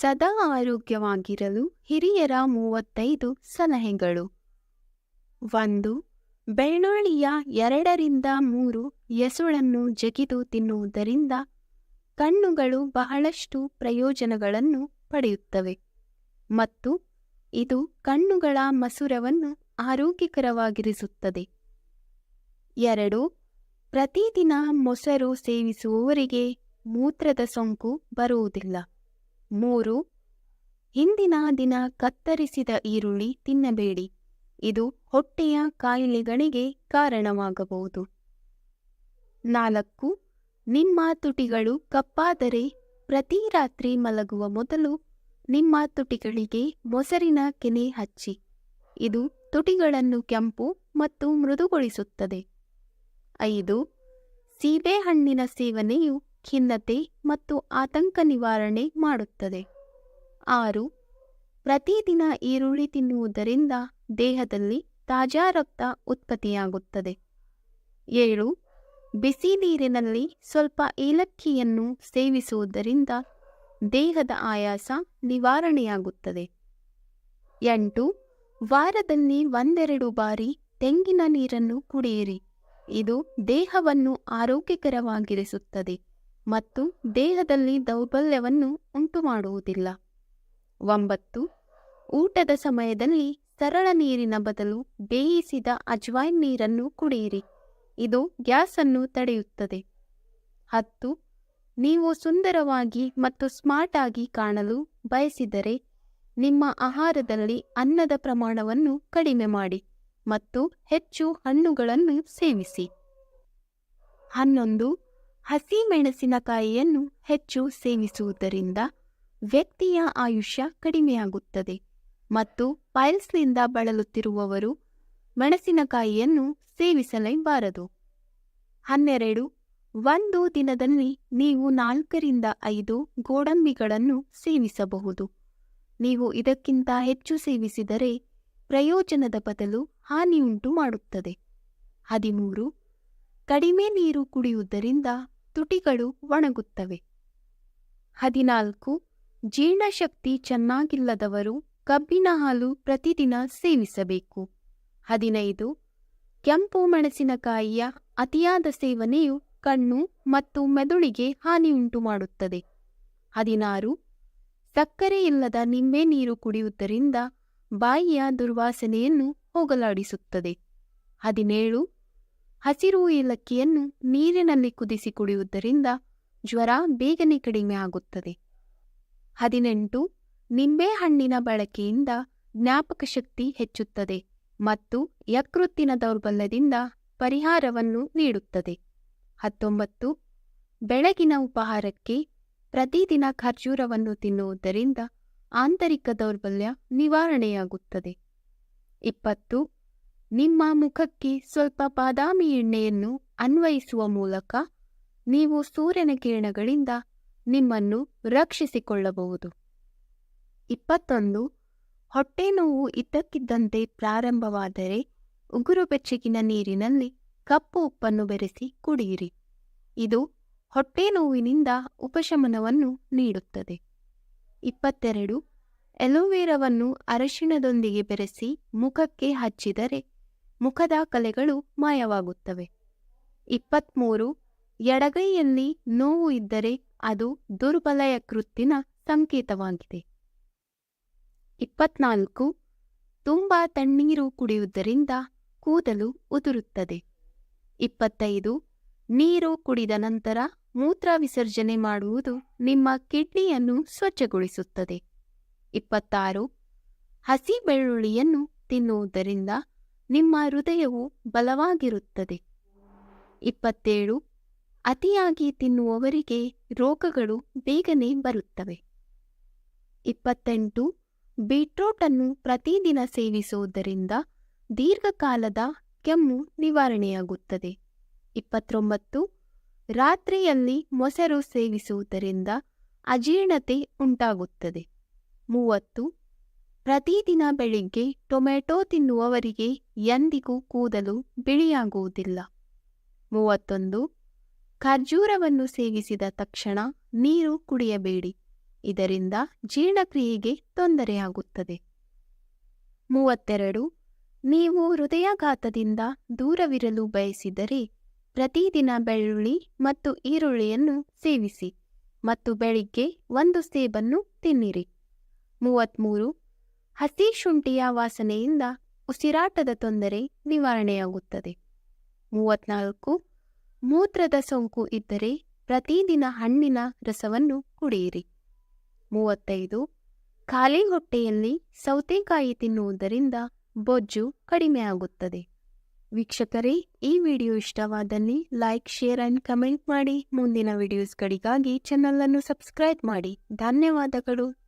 ಸದಾ ಆರೋಗ್ಯವಾಗಿರಲು ಹಿರಿಯರ ಮೂವತ್ತೈದು ಸಲಹೆಗಳು. ಒಂದು ಬೆಳ್ಳುಳ್ಳಿಯ ಎರಡರಿಂದ ಮೂರು ಎಸುಳನ್ನು ಜಗಿದು ತಿನ್ನುವುದರಿಂದ ಕಣ್ಣುಗಳು ಬಹಳಷ್ಟು ಪ್ರಯೋಜನಗಳನ್ನು ಪಡೆಯುತ್ತವೆ. ಮತ್ತು, ಇದು ಕಣ್ಣುಗಳ ಮಸೂರವನ್ನು ಆರೋಗ್ಯಕರವಾಗಿರಿಸುತ್ತದೆ. ಎರಡು, ಪ್ರತಿದಿನ ಮೊಸರು ಸೇವಿಸುವವರಿಗೆ ಮೂತ್ರದ ಸೋಂಕು ಬರುವುದಿಲ್ಲ. ಮೂರು, ಹಿಂದಿನ ದಿನ ಕತ್ತರಿಸಿದ ಈರುಳ್ಳಿ ತಿನ್ನಬೇಡಿ. ಇದು ಹೊಟ್ಟೆಯ ಕಾಯಿಲೆಗಳಿಗೆ ಕಾರಣವಾಗಬಹುದು. ನಾಲ್ಕು, ನಿಮ್ಮ ತುಟಿಗಳು ಕಪ್ಪಾದರೆ ಪ್ರತಿ ರಾತ್ರಿ ಮಲಗುವ ಮೊದಲು ನಿಮ್ಮ ತುಟಿಗಳಿಗೆ ಮೊಸರಿನ ಕೆನೆ ಹಚ್ಚಿ. ಇದು ತುಟಿಗಳನ್ನು ಕೆಂಪು ಮತ್ತು ಮೃದುಗೊಳಿಸುತ್ತದೆ. ಐದು, ಸೀಬೆಹಣ್ಣಿನ ಸೇವನೆಯು ಖಿನ್ನತೆ ಮತ್ತು ಆತಂಕ ನಿವಾರಣೆ ಮಾಡುತ್ತದೆ. ಆರು, ಪ್ರತಿದಿನ ಈರುಳ್ಳಿ ತಿನ್ನುವುದರಿಂದ ದೇಹದಲ್ಲಿ ತಾಜಾ ರಕ್ತ ಉತ್ಪತ್ತಿಯಾಗುತ್ತದೆ. ಏಳು, ಬಿಸಿ ನೀರಿನಲ್ಲಿ ಸ್ವಲ್ಪ ಏಲಕ್ಕಿಯನ್ನು ಸೇವಿಸುವುದರಿಂದ ದೇಹದ ಆಯಾಸ ನಿವಾರಣೆಯಾಗುತ್ತದೆ. ಎಂಟು, ವಾರದಲ್ಲಿ ಒಂದೆರಡು ಬಾರಿ ತೆಂಗಿನ ನೀರನ್ನು ಕುಡಿಯಿರಿ. ಇದು ದೇಹವನ್ನು ಆರೋಗ್ಯಕರವಾಗಿರಿಸುತ್ತದೆ. ಮತ್ತು ದೇಹದಲ್ಲಿ ದೌರ್ಬಲ್ಯವನ್ನು ಉಂಟುಮಾಡುವುದಿಲ್ಲ. ಒಂಬತ್ತು, ಊಟದ ಸಮಯದಲ್ಲಿ ಸರಳ ನೀರಿನ ಬದಲು ಬೇಯಿಸಿದ ಅಜ್ವಾಯಿನ್ ನೀರನ್ನು ಕುಡಿಯಿರಿ. ಇದು ಗ್ಯಾಸನ್ನು ತಡೆಯುತ್ತದೆ. ಹತ್ತು, ನೀವು ಸುಂದರವಾಗಿ ಮತ್ತು ಸ್ಮಾರ್ಟ್ ಆಗಿ ಕಾಣಲು ಬಯಸಿದರೆ ನಿಮ್ಮ ಆಹಾರದಲ್ಲಿ ಅನ್ನದ ಪ್ರಮಾಣವನ್ನು ಕಡಿಮೆ ಮಾಡಿ ಮತ್ತು ಹೆಚ್ಚು ಹಣ್ಣುಗಳನ್ನು ಸೇವಿಸಿ. ಹನ್ನೊಂದು ಹಸಿ ಮೆಣಸಿನಕಾಯಿಯನ್ನು ಹೆಚ್ಚು ಸೇವಿಸುವುದರಿಂದ ವ್ಯಕ್ತಿಯ ಆಯುಷ್ಯ ಕಡಿಮೆಯಾಗುತ್ತದೆ ಮತ್ತು ಪೈಲ್ಸ್ನಿಂದ ಬಳಲುತ್ತಿರುವವರು ಮೆಣಸಿನಕಾಯಿಯನ್ನು ಸೇವಿಸಲೇಬಾರದು. ಹನ್ನೆರಡು, ಒಂದು ದಿನದಲ್ಲಿ ನೀವು ನಾಲ್ಕರಿಂದ ಐದು ಗೋಡಂಬಿಗಳನ್ನು ಸೇವಿಸಬಹುದು. ನೀವು ಇದಕ್ಕಿಂತ ಹೆಚ್ಚು ಸೇವಿಸಿದರೆ ಪ್ರಯೋಜನದ ಬದಲು ಹಾನಿಯುಂಟು ಮಾಡುತ್ತದೆ. ಹದಿಮೂರು, ಕಡಿಮೆ ನೀರು ಕುಡಿಯುವುದರಿಂದ ತುಟಿಗಳು ಒಣಗುತ್ತವೆ. ಹದಿನಾಲ್ಕು. ಜೀರ್ಣಶಕ್ತಿ ಚೆನ್ನಾಗಿಲ್ಲದವರು ಕಬ್ಬಿನ ಹಾಲು ಪ್ರತಿದಿನ ಸೇವಿಸಬೇಕು. ಹದಿನೈದು. ಕೆಂಪು ಮೆಣಸಿನಕಾಯಿಯ ಅತಿಯಾದ ಸೇವನೆಯು ಕಣ್ಣು ಮತ್ತು ಮೆದುಳಿಗೆ ಹಾನಿಯುಂಟು ಮಾಡುತ್ತದೆ. ಹದಿನಾರು. ಸಕ್ಕರೆ ಇಲ್ಲದ ನಿಂಬೆ ನೀರು ಕುಡಿಯುವುದರಿಂದ ಬಾಯಿಯ ದುರ್ವಾಸನೆಯನ್ನು ಹೋಗಲಾಡಿಸುತ್ತದೆ. ಹದಿನೇಳು. ಹಸಿರು ಏಲಕ್ಕಿಯನ್ನು ನೀರಿನಲ್ಲಿ ಕುದಿಸಿ ಕುಡಿಯುವುದರಿಂದ ಜ್ವರ ಬೇಗನೆ ಕಡಿಮೆ ಆಗುತ್ತದೆ. ಹದಿನೆಂಟು ನಿಂಬೆಹಣ್ಣಿನ ಬಳಕೆಯಿಂದ ಜ್ಞಾಪಕ ಶಕ್ತಿ ಹೆಚ್ಚುತ್ತದೆ ಮತ್ತು ಯಕೃತ್ತಿನ ದೌರ್ಬಲ್ಯದಿಂದ ಪರಿಹಾರವನ್ನು ನೀಡುತ್ತದೆ. ಹತ್ತೊಂಬತ್ತು, ಬೆಳಗಿನ ಉಪಹಾರಕ್ಕೆ ಪ್ರತಿದಿನ ಖರ್ಜೂರವನ್ನು ತಿನ್ನುವುದರಿಂದ ಆಂತರಿಕ ದೌರ್ಬಲ್ಯ ನಿವಾರಣೆಯಾಗುತ್ತದೆ. ಇಪ್ಪತ್ತು ನಿಮ್ಮ ಮುಖಕ್ಕೆ ಸ್ವಲ್ಪ ಬಾದಾಮಿ ಎಣ್ಣೆಯನ್ನು ಅನ್ವಯಿಸುವ ಮೂಲಕ ನೀವು ಸೂರ್ಯನ ಕಿರಣಗಳಿಂದ ನಿಮ್ಮನ್ನು ರಕ್ಷಿಸಿಕೊಳ್ಳಬಹುದು. ಇಪ್ಪತ್ತೊಂದು, ಹೊಟ್ಟೆ ನೋವು ಇದ್ದಕ್ಕಿದ್ದಂತೆ ಪ್ರಾರಂಭವಾದರೆ ಉಗುರು ಬೆಚ್ಚಗಿನ ನೀರಿನಲ್ಲಿ ಕಪ್ಪು ಉಪ್ಪನ್ನು ಬೆರೆಸಿ ಕುಡಿಯಿರಿ. ಇದು ಹೊಟ್ಟೆ ನೋವಿನಿಂದ ಉಪಶಮನವನ್ನು ನೀಡುತ್ತದೆ. ಇಪ್ಪತ್ತೆರಡು, ಎಲೋವೇರವನ್ನು ಅರಶಿಣದೊಂದಿಗೆ ಬೆರೆಸಿ ಮುಖಕ್ಕೆ ಹಚ್ಚಿದರೆ ಮುಖದ ಕಲೆಗಳು ಮಾಯವಾಗುತ್ತವೆ. ಇಪ್ಪತ್ತ್ಮೂರು ಎಡಗೈಯಲ್ಲಿ ನೋವು ಇದ್ದರೆ ಅದು ದುರ್ಬಲಯ ಕೃತ್ತಿನ ಸಂಕೇತವಾಗಿದೆ. ಇಪ್ಪತ್ನಾಲ್ಕು, ತುಂಬ ತಣ್ಣೀರು ಕುಡಿಯುವುದರಿಂದ ಕೂದಲು ಉದುರುತ್ತದೆ. ಇಪ್ಪತ್ತೈದು, ನೀರು ಕುಡಿದ ನಂತರ ಮೂತ್ರ ವಿಸರ್ಜನೆ ಮಾಡುವುದು ನಿಮ್ಮ ಕಿಡ್ನಿಯನ್ನು ಸ್ವಚ್ಛಗೊಳಿಸುತ್ತದೆ. ಇಪ್ಪತ್ತಾರು, ಹಸಿ ಬೆಳ್ಳುಳ್ಳಿಯನ್ನು ತಿನ್ನುವುದರಿಂದ ನಿಮ್ಮ ಹೃದಯವು ಬಲವಾಗಿರುತ್ತದೆ. ಇಪ್ಪತ್ತೇಳು, ಅತಿಯಾಗಿ ತಿನ್ನುವವರಿಗೆ ರೋಗಗಳು ಬೇಗನೆ ಬರುತ್ತವೆ. ಇಪ್ಪತ್ತೆಂಟು ಬೀಟ್ರೂಟನ್ನು ಪ್ರತಿದಿನ ಸೇವಿಸುವುದರಿಂದ ದೀರ್ಘಕಾಲದ ಕೆಮ್ಮು ನಿವಾರಣೆಯಾಗುತ್ತದೆ. ಇಪ್ಪತ್ತೊಂಬತ್ತು, ರಾತ್ರಿಯಲ್ಲಿ ಮೊಸರು ಸೇವಿಸುವುದರಿಂದ ಅಜೀರ್ಣತೆ ಉಂಟಾಗುತ್ತದೆ. ಮೂವತ್ತು ಪ್ರತಿದಿನ ಬೆಳಿಗ್ಗೆ ಟೊಮೆಟೊ ತಿನ್ನುವವರಿಗೆ ಎಂದಿಗೂ ಕೂದಲು ಬಿಳಿಯಾಗುವುದಿಲ್ಲ. ಮೂವತ್ತೊಂದು, ಖರ್ಜೂರವನ್ನು ಸೇವಿಸಿದ ತಕ್ಷಣ ನೀರು ಕುಡಿಯಬೇಡಿ. ಇದರಿಂದ ಜೀರ್ಣಕ್ರಿಯೆಗೆ ತೊಂದರೆಯಾಗುತ್ತದೆ. ಮೂವತ್ತೆರಡು, ನೀವು ಹೃದಯಾಘಾತದಿಂದ ದೂರವಿರಲು ಬಯಸಿದರೆ ಪ್ರತಿದಿನ ಬೆಳ್ಳುಳ್ಳಿ ಮತ್ತು ಈರುಳ್ಳಿಯನ್ನು ಸೇವಿಸಿ ಮತ್ತು ಬೆಳಿಗ್ಗೆ ಒಂದು ಸೇಬನ್ನು ತಿನ್ನಿರಿ. ಮೂವತ್ತ್ಮೂರು ಹಸಿ ಶುಂಠಿಯ ವಾಸನೆಯಿಂದ ಉಸಿರಾಟದ ತೊಂದರೆ ನಿವಾರಣೆಯಾಗುತ್ತದೆ. ಮೂವತ್ನಾಲ್ಕು, ಮೂತ್ರದ ಸೋಂಕು ಇದ್ದರೆ ಪ್ರತಿದಿನ ಹಣ್ಣಿನ ರಸವನ್ನು ಕುಡಿಯಿರಿ. ಮೂವತ್ತೈದು, ಖಾಲಿ ಹೊಟ್ಟೆಯಲ್ಲಿ ಸೌತೆಕಾಯಿ ತಿನ್ನುವುದರಿಂದ ಬೊಜ್ಜು ಕಡಿಮೆಯಾಗುತ್ತದೆ ವೀಕ್ಷಕರೇ, ಈ ವಿಡಿಯೋ ಇಷ್ಟವಾದಲ್ಲಿ ಲೈಕ್, ಶೇರ್ ಆ್ಯಂಡ್ ಕಮೆಂಟ್ ಮಾಡಿ. ಮುಂದಿನ ವಿಡಿಯೋಸ್ಗಳಿಗಾಗಿ ಚಾನಲನ್ನು ಸಬ್ಸ್ಕ್ರೈಬ್ ಮಾಡಿ. ಧನ್ಯವಾದಗಳು.